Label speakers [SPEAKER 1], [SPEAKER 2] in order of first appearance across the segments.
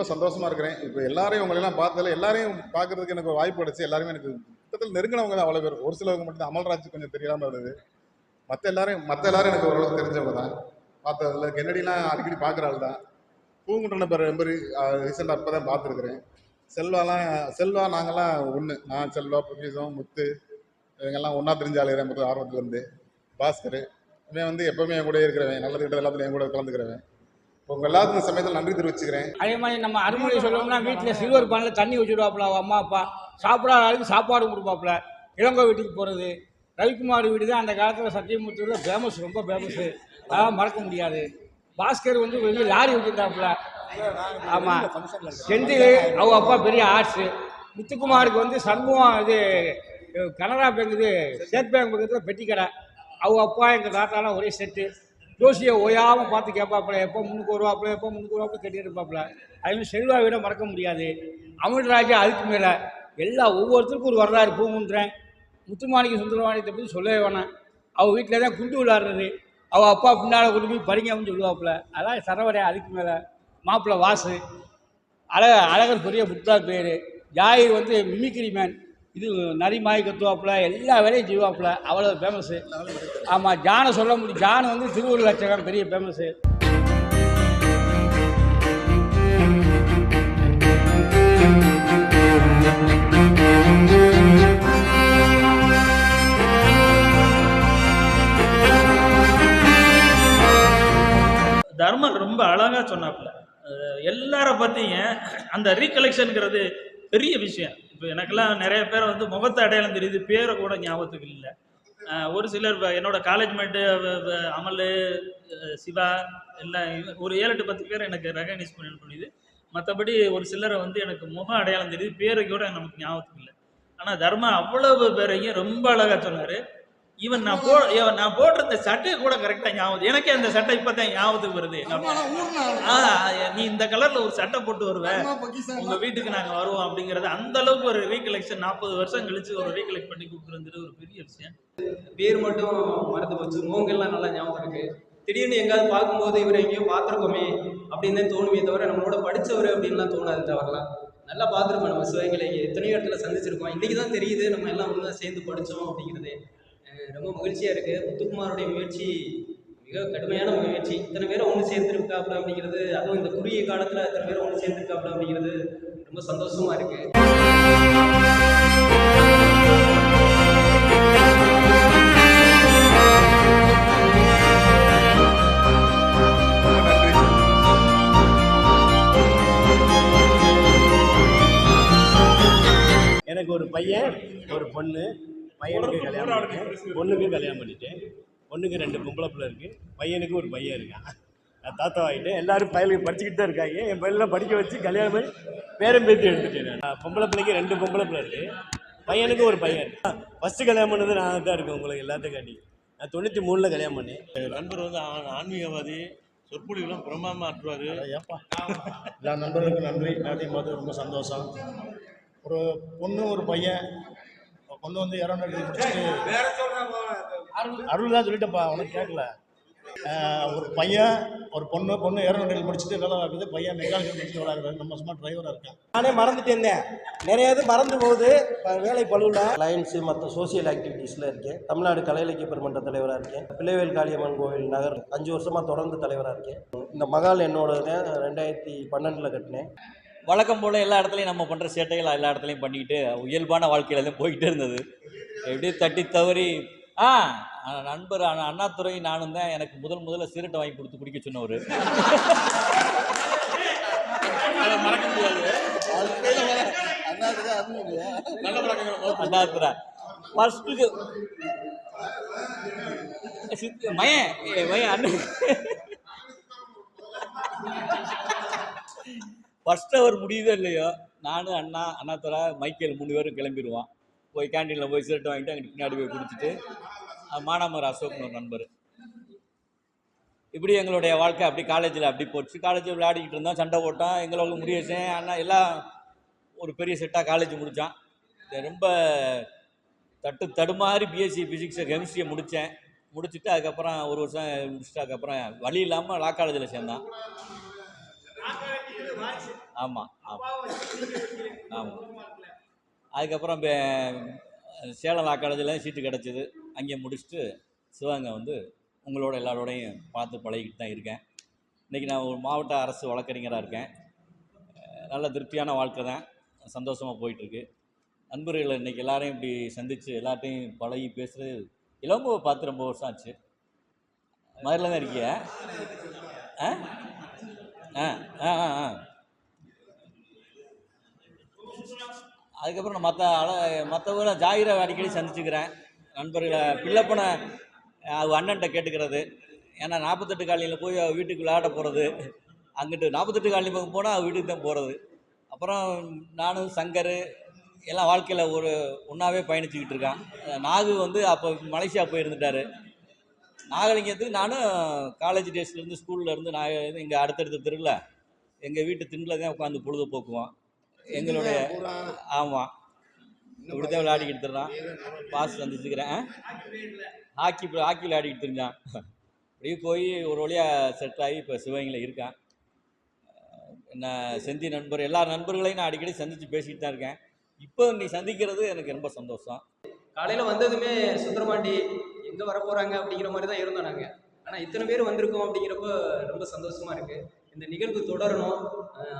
[SPEAKER 1] ரொம்ப சந்தோஷமா இருக்கிறேன். இப்போ எல்லாரையும் உங்களெல்லாம் பார்த்ததில்ல எல்லாரையும் பார்க்கறதுக்கு எனக்கு ஒரு வாய்ப்பு கிடைச்சு. எல்லாருமே எனக்கு மொத்தத்தில் நெருங்கினவங்க தான் அவ்வளோ பேர். ஒரு சிலவங்க மட்டும் தான் அமல்ராஜ் கொஞ்சம் தெரியாமல் இருந்தது. மற்ற எல்லாரையும் மற்ற எல்லாரும் எனக்கு ஓரளவுக்கு தெரிஞ்சவங்க தான் பார்த்ததில்ல கென்னடிலாம் அடிக்கடி பார்க்குற ஆள் தான் பூங்குன்றனை பேர் ரொம்ப ரீசெண்டாக இப்போ தான் பார்த்துருக்குறேன். செல்வாலாம் செல்வா நாங்கள்லாம் ஒன்று நான் செல்வா பொக்கிஷம் முத்து இவங்கெல்லாம் ஒன்றா தெரிஞ்ச ஆளுகிறேன் முதல் ஆர்வத்துலேருந்து. பாஸ்கர். இவன் வந்து எப்பவுமே என் கூட இருக்கிறவன். நல்லது கிட்ட எல்லாத்துலையும் என் கூட கலந்துக்கிறவன். உங்க உங்கள் எல்லாத்துக்கும் சமயத்தில் நன்றி தெரிவிச்சுக்கிறேன்.
[SPEAKER 2] அதே மாதிரி நம்ம அருமொழி சொல்லணும்னா வீட்டில் சில்வர் பானில் தண்ணி வச்சுடுவாப்புல அவ அம்மா அப்பா. சாப்பிடாத ஆளுக்கு சாப்பாடு கொடுப்பாப்புல. இளங்கோ வீட்டுக்கு போகிறது ரவிக்குமார் வீடு தான் அந்த காலத்தில் சத்தியமூர்த்தியில் ஃபேமஸ் ரொம்ப ஃபேமஸு அதெல்லாம் மறக்க முடியாது. பாஸ்கர் வந்து வெளியே லாரி வச்சுருந்தாப்புல ஆமாம் செந்தில் அவங்க அப்பா பெரிய ஆர்ட்ஸு முத்துக்குமாருக்கு வந்து சண்முகம் இது கனரா பேங்க் இது ஸ்டேட் பேங்க் பக்கத்தில் பெட்டி கடை அவங்க அப்பா எங்கள் தாத்தாலாம் ஒரே செட்டு ஜோசியை ஓயாமல் பார்த்து கேட்பாப்புல எப்போ முன்னுக்கு வருவாப்புல எப்போ முன்னுக்கு வருவாப்புல கேட்டுட்டு இருப்பாப்புல. அதுமாதிரி செல்வா விட மறக்க முடியாது. அமிர்தராஜா அதுக்கு மேலே எல்லா ஒவ்வொருத்தருக்கும் ஒரு வரலாறு பூங்குன்றேன் முத்துமாணிக்க சுந்தரவாணியத்தை பற்றி சொல்லவே வேணாம். அவள் வீட்டில் தான் குண்டு விளாடுறது அவள் அப்பா பின்னால் கொண்டு போய் படிங்க அப்படின்னு சொல்லுவாப்புல. அதான் சரவரை அதுக்கு மேலே. மாப்பிள்ளை வாசு. அழக அழகர் பெரிய புத்தா பேர். ஜாயிர் வந்து மிமிக்ரி மேன் இது நரி மாய் எல்லா வேலையும் செய்வாப்புல. அவ்வளோ ஃபேமஸு ஆமாம் ஜானை சொல்ல முடியும் ஜான் வந்து திருவள்ளூர் லட்சகம் பெரிய ஃபேமஸு
[SPEAKER 3] தர்மன் ரொம்ப அழகாக சொன்னாப்புல. எல்லாரை பார்த்தீங்க அந்த ரீகலெக்ஷனுங்கிறது பெரிய விஷயம். இப்போ எனக்கெல்லாம் நிறைய பேர் வந்து முகத்தை அடையாளம் தெரியுது. பேரை கூட ஞாபகத்துக்கு இல்லை. ஒரு சிலர் என்னோட காலேஜ் மேட்டு அமல் சிவா எல்லாம் ஒரு ஏழு எட்டு பத்து பேர் எனக்கு ரெகனைஸ் பண்ண முடியுது மற்றபடி ஒரு சிலரை வந்து எனக்கு முக அடையாளம் தெரியுது. பேரை கூட நமக்கு ஞாபகத்துக்கு இல்லை. ஆனால் தர்மா அவ்வளவு பேரையும் ரொம்ப அழகாக சொன்னார். ஈவன் நான் போ இவன் நான் போட்டிருந்த சட்டை கூட கரெக்டாக ஞாபகம் எனக்கே அந்த சட்டை இப்போ தான் ஞாபகத்துக்கு வருது. நீ இந்த கலர்ல ஒரு சட்டை போட்டு வருவ. உங்க வீட்டுக்கு நாங்க வருவோம் அப்படிங்கறது அந்த அளவுக்கு ஒரு ரீகலெக்ஷன் நாற்பது வருஷம் கழிச்சு ஒரு ரீகலெக்ட் பண்ணி கொடுக்குறது ஒரு பெரிய விஷயம்.
[SPEAKER 4] பேர் மட்டும் மறந்து போச்சு. மூங்கெல்லாம் நல்லா ஞாபகம் இருக்கு. திடீர்னு எங்காவது பார்க்கும்போது இவரை எங்கேயோ பார்த்துருக்கோமே அப்படின்னு தான் தோணுமே தவிர நம்மளோட படிச்சவர் அப்படின்லாம் தோணாது தவிரலாம் நல்லா பார்த்துருப்போம் நம்ம சிவகலை எத்தனையோ இடத்துல சந்திச்சிருக்கோம். இன்னைக்கு தான் தெரியுது நம்ம எல்லாம் ஒன்றா சேர்ந்து படித்தோம் அப்படிங்கிறது. ரொம்ப மகிழ்ச்சியாக இருக்குது முத்துக்குமாருடைய முயற்சி மிக கடுமையான முயற்சி. இத்தனை பேரை ஒன்று சேர்ந்துருக்காப்புல அப்படிங்கிறது அதுவும் இந்த குறுகிய காலத்தில் இத்தனை பேரை ஒன்று சேர்ந்துருக்காப்புல அப்படிங்கிறது ரொம்ப சந்தோஷமா இருக்கு.
[SPEAKER 5] எனக்கு ஒரு பையன் ஒரு பொண்ணு. பையனுக்கு கல்யாணம் பண்ணிட்டேன். பொண்ணுக்கு கல்யாணம் பண்ணிட்டேன். பொண்ணுக்கு ரெண்டு பொம்பளை பிள்ளை இருக்குது பையனுக்கு ஒரு பையன் இருக்கான். நான் தாத்தா ஆகிட்டேன் எல்லாரும் பையனுக்கு படிச்சுக்கிட்டு தான் இருக்காங்க. என் பையனெலாம் படிக்க வச்சு கல்யாணம் பண்ணி பேரம் பேத்தி எடுத்துட்டேன் நான். பொம்பளை பிள்ளைக்கு ரெண்டு பொம்பளை பிள்ளை இருக்குது பையனுக்கு ஒரு பையன் இருக்கு. ஃபஸ்ட்டு கல்யாணம் பண்ணது நான் தான் இருக்கேன் உங்களுக்கு எல்லாத்தையும் காட்டி நான் தொண்ணூற்றி மூணில் கல்யாணம் பண்ணேன்.
[SPEAKER 6] நண்பர் வந்து ஆ- ஆன்மீகவாதி சொற்பொழிவுலாம் பிரமாமா ஆற்றுவார்
[SPEAKER 7] ஏப்பா. எல்லா நண்பர்களுக்கும் நன்றி. எல்லாத்தையும் பார்த்து ரொம்ப சந்தோஷம். ஒரு பொண்ணு ஒரு பையன். பொண்ணு வந்து இரநூறு எழுதி முடிச்சுட்டு அருள் தான் சொல்லிட்டேன்ப்பா உனக்கு கேட்கல. ஒரு பையன் ஒரு பொண்ணு பொண்ணு இரநூறு எழுதி முடிச்சுட்டு வேலை பார்க்குது பையன் மெக்கானிக்கல் முடிச்சுட்டு வேலை நம்ம சும்மா டிரைவராக இருக்கேன்.
[SPEAKER 8] நானே மறந்துட்டு இருந்தேன். நிறைய இது மறந்து போகுது. வேலை பழுவில் அலையன்ஸு மற்ற சோசியல் ஆக்டிவிட்டீஸில் இருக்கேன். தமிழ்நாடு கலை இலக்கிய பெருமன்ற தலைவராக இருக்கேன். பிள்ளைவேல் காளியம்மன் கோவில் நகர் அஞ்சு வருஷமாக தொடர்ந்து தலைவராக இருக்கேன். இந்த மகால் என்னோட ரெண்டாயிரத்தி பன்னெண்டில் கட்டினேன்.
[SPEAKER 9] வழக்கம் போல் எல்லா இடத்துலையும் நம்ம பண்ணுற சேட்டைகள் எல்லா இடத்துலையும் பண்ணிக்கிட்டு இயல்பான வாழ்க்கையில தான் போய்கிட்டே இருந்தது. எப்படியே தட்டி தவறி ஆ நண்பர் அண்ணா- அண்ணாதுரை நானும் தான் எனக்கு முதல் முதல்ல சிகரெட்டை வாங்கி கொடுத்து குடிக்க சொன்னவர். ஃபஸ்ட்டுக்கு சித்து மயன். மயன் அண்ணன் ஃபர்ஸ்ட் அவர் முடியுதோ இல்லையோ நானும் அண்ணா அண்ணாத்துறை மைக்கேல் மூணு பேரும் கிளம்பிடுவான் போய் கேண்டீனில் போய் சிகரெட் வாங்கிட்டு அங்கிட்டு பின்னாடி போய் குடிச்சிட்டு மானாமர் அசோக்னு ஒரு நண்பர். இப்படி எங்களுடைய வாழ்க்கை அப்படி காலேஜில் அப்படி போச்சு. காலேஜில் விளையாடிக்கிட்டு இருந்தோம் சண்டை போட்டோம் எங்களோட முடியச்சேன் அண்ணா எல்லாம் ஒரு பெரிய செட்டாக காலேஜ் முடித்தான் ரொம்ப தட்டு தடுமாறி பிஎஸ்சி ஃபிசிக்ஸை கெமிஸ்ட்ரியை முடித்தேன் முடிச்சுட்டு அதுக்கப்புறம் ஒரு வருஷம் முடிச்சுட்டு அதுக்கப்புறம் வழி இல்லாமல் லா காலேஜில் சேர்ந்தான் ஆமாம் ஆமாம் ஆமாம் அதுக்கப்புறம் சேலம் லா காலேஜில் சீட்டு கிடச்சிது. அங்கே முடிச்சுட்டு சிவகங்கை வந்து உங்களோட எல்லாரோடையும் பார்த்து பழகிக்கிட்டு தான் இருக்கேன். இன்றைக்கி நான் ஒரு மாவட்ட அரசு வழக்கறிஞராக இருக்கேன். நல்ல திருப்தியான வாழ்க்கை தான். சந்தோஷமாக போயிட்டுருக்கு. நண்பர்களை இன்றைக்கி எல்லாரையும் இப்படி சந்தித்து எல்லார்ட்டையும் பழகி பேசுகிறது இளங்கோவை பார்த்து ரொம்ப வருஷம் ஆச்சு. மதுரில் தான் இருக்கியா? ஆ? ஆ ஆ ஆ ஆ. அதுக்கப்புறம் நான் மற்ற அல ஊரில் ஜாகிரை அடிக்கடி சந்திச்சுக்கிறேன். நண்பர்களை பிள்ளைப்பனை அவங்க அண்ணன்ட்ட கேட்டுக்கிறது. ஏன்னா நாற்பத்தெட்டு காலனியில் போய் அவள் வீட்டுக்கு விளையாட போகிறது அங்கிட்டு நாற்பத்தெட்டு காலனி பக்கம் போனால் அவள் வீட்டுக்கு தான் போகிறது அப்புறம் நானும் சங்கர் எல்லாம் வாழ்க்கையில் ஒரு ஒன்றாவே பயணிச்சுக்கிட்டு இருக்கான். நாகு வந்து அப்போ மலேசியா போயிருந்துட்டார். நாகலிங்கத்துக்கு நானும் காலேஜ் டேஸ்லேருந்து ஸ்கூல்ல இருந்து நான் இங்கே அடுத்தடுத்த தெருவில் எங்கள் வீட்டு திண்டில் தான் உட்காந்து பொழுது போக்குவோம் எங்களுடைய ஆமாம் இப்படி தான் விளையாடிக்கிட்டு இருந்தான் பாஸ் சந்திச்சுக்கிறேன் ஹாக்கி ஹாக்கி விளையாடிக்கிட்டு இருந்தான். அப்படியே போய் ஒரு வழியாக செட் ஆகி இப்போ சிவகங்கையில் இருக்கான். என்ன செந்தி நண்பர் எல்லா நண்பர்களையும் நான் அடிக்கடி சந்தித்து பேசிக்கிட்டு தான் இருக்கேன். இப்போ நீ சந்திக்கிறது எனக்கு ரொம்ப சந்தோஷம்.
[SPEAKER 4] காலையில வந்ததுமே சுந்தரபாண்டி எங்கே வர போகிறாங்க அப்படிங்கிற மாதிரி தான் இருந்தோம் நாங்கள் ஆனால் இத்தனை பேர் வந்திருக்கோம் அப்படிங்கிறப்ப ரொம்ப சந்தோஷமாக இருக்குது இந்த நிகழ்வு தொடரணும்.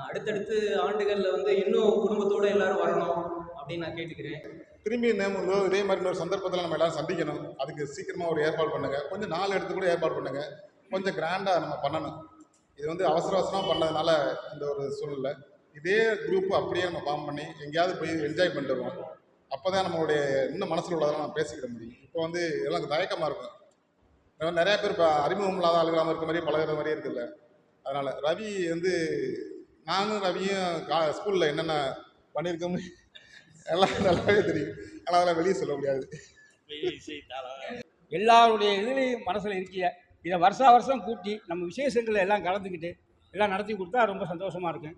[SPEAKER 4] அடுத்தடுத்து ஆண்டுகளில் வந்து இன்னும் குடும்பத்தோடு எல்லாரும் வரணும் அப்படின்னு நான் கேட்டுக்கிறேன்.
[SPEAKER 1] திரும்பி நேமோ இதே மாதிரி ஒரு சந்தர்ப்பத்தில் நம்ம எல்லாரும் சந்திக்கணும். அதுக்கு சீக்கிரமாக ஒரு ஏற்பாடு பண்ணுங்க. கொஞ்சம் நாள் எடுத்து கூட ஏற்பாடு பண்ணுங்கள் கொஞ்சம் கிராண்டாக நம்ம பண்ணணும். இது வந்து அவசர அவசரமாக பண்ணதுனால இந்த ஒரு சூழ்நிலை. இதே குரூப் அப்படியே நம்ம ஃபார்ம் பண்ணி எங்கேயாவது போய் என்ஜாய் பண்ணிட்டு வருவோம் அப்போ தான் நம்மளுடைய இன்னும் மனசில் உள்ளதெல்லாம் நம்ம பேசிக்கிட முடியும். இப்போ வந்து எல்லாம் தயக்கமாக இருக்கும் இன்னும் நிறைய பேர் இப்போ அறிமுகம் இல்லாத ஆளுகளாமல் இருக்க மாதிரி பழகுற மாதிரியே இருக்குல்ல. அதனால் ரவி வந்து நானும் ரவியும் கா ஸ்கூலில் என்னென்ன பண்ணியிருக்கோம் எல்லாம் நல்லாவே தெரியும். ஆனால் அதெல்லாம் வெளியே சொல்ல முடியாது.
[SPEAKER 2] எல்லாருடைய இதுலேயும் மனசில் இருக்கிய இதை வருஷா வருஷம் கூட்டி நம்ம விசேஷங்களை எல்லாம் கலந்துக்கிட்டு எல்லாம் நடத்தி கொடுத்தா ரொம்ப சந்தோஷமாக இருக்கும்.